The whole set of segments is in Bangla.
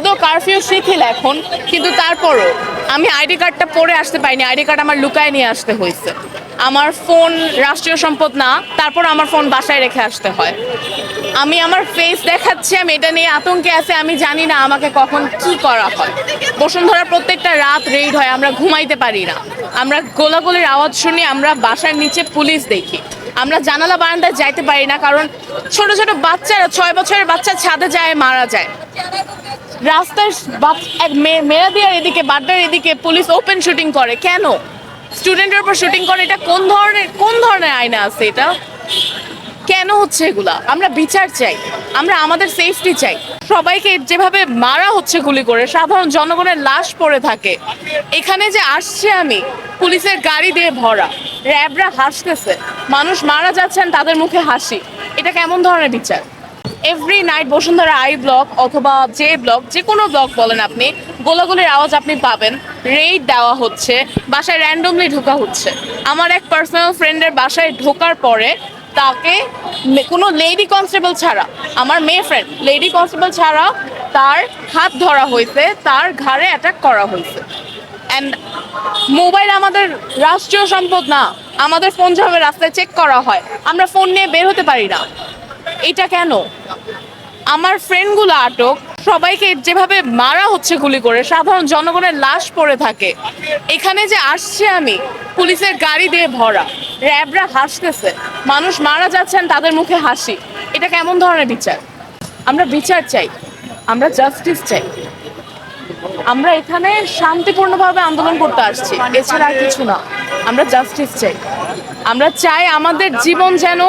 অলদো কারফিউ শিথিল এখন, কিন্তু তারপরও আমি আইডি কার্ডটা পরে আসতে পারিনি, আইডি কার্ড আমার লুকায় নিয়ে আসতে হয়েছে। আমার ফোন রাষ্ট্রীয় সম্পদ না, তারপর আমার ফোন বাসায় রেখে আসতে হয়। আমি আমার ফেস দেখাচ্ছি, আমি এটা নিয়ে আতঙ্কে আছে, আমি জানি না আমাকে কখন কি করা হয়। বসুন্ধরা প্রত্যেকটা রাত রেড হয়, আমরা ঘুমাইতে পারি না। আমরা গোলাগুলির আওয়াজ শুনি, আমরা বাসার নিচে পুলিশ দেখি। আমরা জানালা বারান্দায় যাইতে পারি না, কারণ ছোট ছোট বাচ্চারা, ছয় বছরের বাচ্চা ছাদে যায়, মারা যায়। রাস্তার বাচ- এক মে- মেয়াদিয়ার এদিকে বাড্ডার এদিকে পুলিশ ওপেন শুটিং করে। কেন? স্টুডেন্টের উপর শুটিং করে, এটা কোন ধরনের কোন ধরনের আয়না আছে এটা? কেন হচ্ছে এগুলা? আমরা বিচার চাই, আমরা আমাদের সেফটি চাই। সবাইকে যেভাবে মারা হচ্ছে গুলি করে, সাধারণ জনগণের লাশ পড়ে থাকে। এখানে যে আসছে আমি, পুলিশের গাড়ি দিয়ে ভরা, র্যাবরা হাসতেছে। মানুষ মারা যাচ্ছেন, তাদের মুখে হাসি। এটা কেমন ধরনের বিচার? Every night Bashundhara I block অথবা যে ব্লক যে কোনো ব্লক বলেন আপনি, গোলাগুলির আওয়াজ আপনি পাবেন। রেড দেওয়া হচ্ছে, বাসায় র্যান্ডমলি ঢোকা হচ্ছে। আমার এক পার্সোনাল ফ্রেন্ডের বাসায় ঢোকার পরে তাকে কোনো লেডি কনস্টেবল ছাড়া, আমার মেয়ে ফ্রেন্ড লেডি কনস্টেবল ছাড়া তার হাত ধরা হয়েছে, তার ঘাড়ে অ্যাটাক করা হয়েছে। অ্যান্ড মোবাইল আমাদের রাষ্ট্রীয় সম্পদ না, আমাদের ফোন যেভাবে রাস্তায় চেক করা হয়, আমরা ফোন নিয়ে বের হতে পারি না। এটা কেন? আমার ফ্রেন্ডগুলো আটক, সবাইকে যেভাবে মারা হচ্ছে গুলি করে, সাধারণ জনগণের লাশ পড়ে থাকে। এখানে যে আসছে আমি, পুলিশের গাড়ি দিয়ে ভরা, র্যাবরা হাসতেছে। মানুষ মারা যাচ্ছেন, তাদের মুখে হাসি। এটা কেমন ধরনের বিচার? আমরা বিচার চাই, আমরা জাস্টিস চাই। আমরা এখানে শান্তিপূর্ণভাবে আন্দোলন করতে আসছি, এছাড়া আর কিছু না। আমরা জাস্টিস চাই। আমরা চাই আমাদের জীবন যেন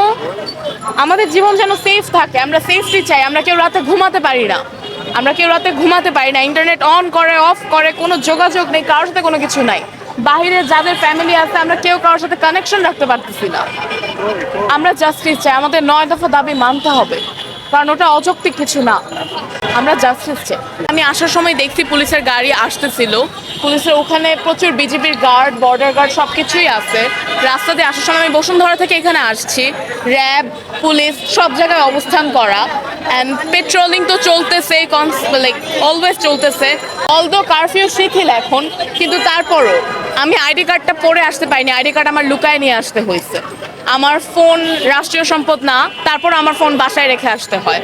আমাদের জীবন যেন সেফ থাকে, আমরা সেফটি চাই, আমরা কেউ রাতে ঘুমাতে পারি না। আমরা কেউ রাতে ঘুমাতে পারি না ইন্টারনেট অন করে অফ করে, কোনো যোগাযোগ নেই, কারোর সাথে কোনো কিছু নাই। বাইরে যাদের ফ্যামিলি আছে, আমরা কেউ কারোর সাথে কানেকশন রাখতে পারতেছি না। আমরা জাস্টিস চাই, আমাদের নয় দফা দাবি মানতে হবে, কারণ ওটা অযৌক্তিক কিছু না। আমরা জাস্টিস চাই। আমি আসার সময় দেখছি পুলিশের গাড়ি আসতেছিল। পুলিশের ওখানে প্রচুর বিজেপির গার্ড বর্ডার গার্ড সব কিছুই আছে। রাস্তা দিয়ে আসার সময় আমি বসুন্ধরা থেকে এখানে আসছি। র্যাব পুলিশ সব জায়গায় অবস্থান করা। অ্যান্ড পেট্রোলিং তো চলতেছে লাইক অলওয়েজ চলতেছে। অলদো কারফিউ শিথিল এখন, কিন্তু তারপরও আমি আইডি কার্ডটা পরে আসতে পারিনি, আইডি কার্ড আমার লুকায় নিয়ে আসতে হয়েছে। আমার ফোন রাষ্ট্রীয় সম্পদ না, তারপর আমার ফোন বাসায় রেখে আসতে হয়।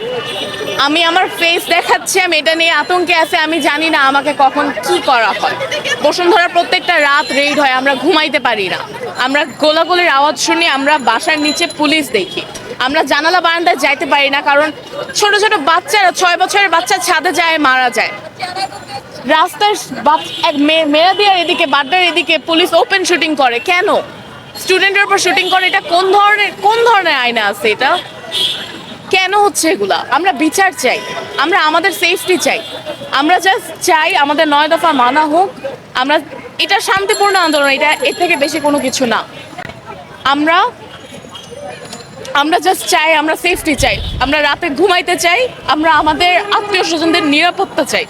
আমি আমার ফেস দেখাচ্ছি, আমি এটা নিয়ে আতঙ্কে আছে, আমি জানি না আমাকে কখন কি করা হয়। বসুন্ধরা প্রত্যেকটা রাত রেড হয়, আমরা ঘুমাইতে পারি না। আমরা গোলাগুলির আওয়াজ শুনি, আমরা বাসার নিচে পুলিশ দেখি। আমরা জানালা বারান্দায় যাইতে পারি না, কারণ ছোট ছোট বাচ্চারা, ছয় বছরের বাচ্চা ছাদে যায়, মারা যায়। রাস্তার এক মে- মেয়াদিয়ার এদিকে বাড্ডার এদিকে পুলিশ ওপেন শুটিং করে। কেন? স্টুডেন্টের উপর শুটিং করে, এটা কোন ধরনের কোন ধরনের আইনে আছে এটা? কেন হচ্ছে এগুলা? আমরা বিচার চাই, আমরা আমাদের সেফটি চাই। আমরা জাস্ট চাই আমাদের নয় দফা মানা হোক। আমরা, এটা শান্তিপূর্ণ আন্দোলন, এটা এর থেকে বেশি কোনো কিছু না। আমরা আমরা জাস্ট চাই, আমরা সেফটি চাই। আমরা রাতে ঘুমাইতে চাই, আমরা আমাদের আত্মীয় স্বজনদের নিরাপত্তা চাই।